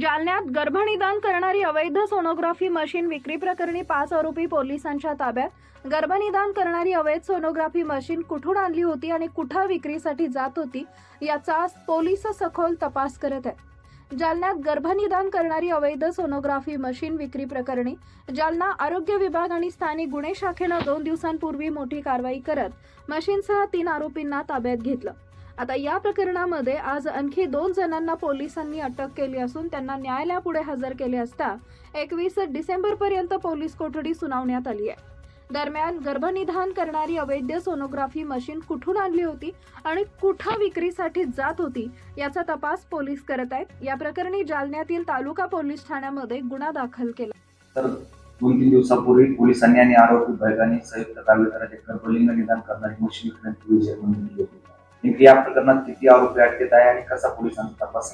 जालन्यात गर्भनिदान करणारी अवैध सोनोग्राफी मशीन विक्री प्रकरणी पाच आरोपी पोलिसांच्या ताब्यात. गर्भनिदान करणारी अवैध सोनोग्राफी मशीन कुठून आणली होती आणि कुठं विक्रीसाठी जात होती याचा पोलीस सखोल तपास करत आहेत. जालन्यात गर्भनिदान करणारी अवैध सोनोग्राफी मशीन विक्री प्रकरणी जालना आरोग्य विभाग आणि स्थानिक गुन्हे शाखेनं दोन दिवसांपूर्वी मोठी कारवाई करत मशीनसह तीन आरोपींना ताब्यात घेतलं. आता या प्रकरणामध्ये आज आणखी दोन जणांना पोलिसांनी अटक केली असून त्यांना न्यायालयापुढे हजर केले असता एकवीस डिसेंबर पर्यंत पोलीस कोठडी सुनावण्यात आली आहे. दरम्यान गर्भनिधान करणारी अवैध सोनोग्राफी मशीन कुठून आणली होती आणि कुठं विक्रीसाठी जात होती याचा तपास पोलीस करत आहेत. या प्रकरणी जालन्यातील तालुका पोलीस ठाण्यामध्ये गुन्हा दाखल केला. तर दोन तीन दिवसापूर्वी पोलिसांनी आणि आरोपी विभागाने संयुक्त कारवाई गर्भलिंग निदान करणारी मशीन विकण्याची विजय होती. नेमकी या प्रकरणात किती आरोपी अटकेत आहे आणि कसा पोलिसांचा तपास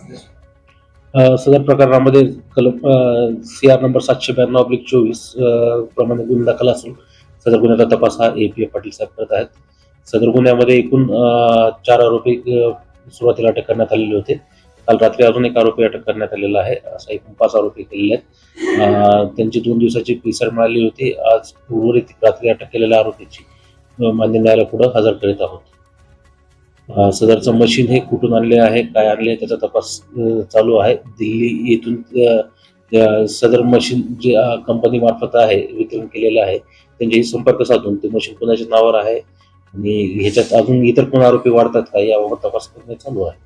सदर प्रकरणामध्ये कलम सी आर नंबर सातशे ब्याण्णव अब्लिक चोवीस प्रमाणे गुन्हा दाखल असून सदर गुन्ह्याचा तपास हा ए पी एफ पाटील साहेब करत आहेत. सदर गुन्ह्यामध्ये एकूण चार आरोपी सुरुवातीला अटक करण्यात आलेले होते. काल रात्री अजून एक आरोपी अटक करण्यात आलेला आहे. असा एकूण पाच आरोपी केलेले आहेत. त्यांची दोन दिवसाची पिसर मिळाली होती. आज उर्वरित रात्री अटक केलेल्या आरोपीची मान्य न्यायालयापुढे हजर करीत आहोत. सदरचं मशीन हे कुठून आणले आहे काय आणले त्याचा तपास चालू आहे. दिल्ली येथून सदर मशीन जे कंपनी मार्फत आहे वितरण केलेलं आहे त्यांच्याशी संपर्क साधून ते मशीन कोणाच्या नावावर आहे. आणि ह्याच्यात अजून इतर कोण आरोपी वाढतात का याबाबत तपास करणे चालू आहे.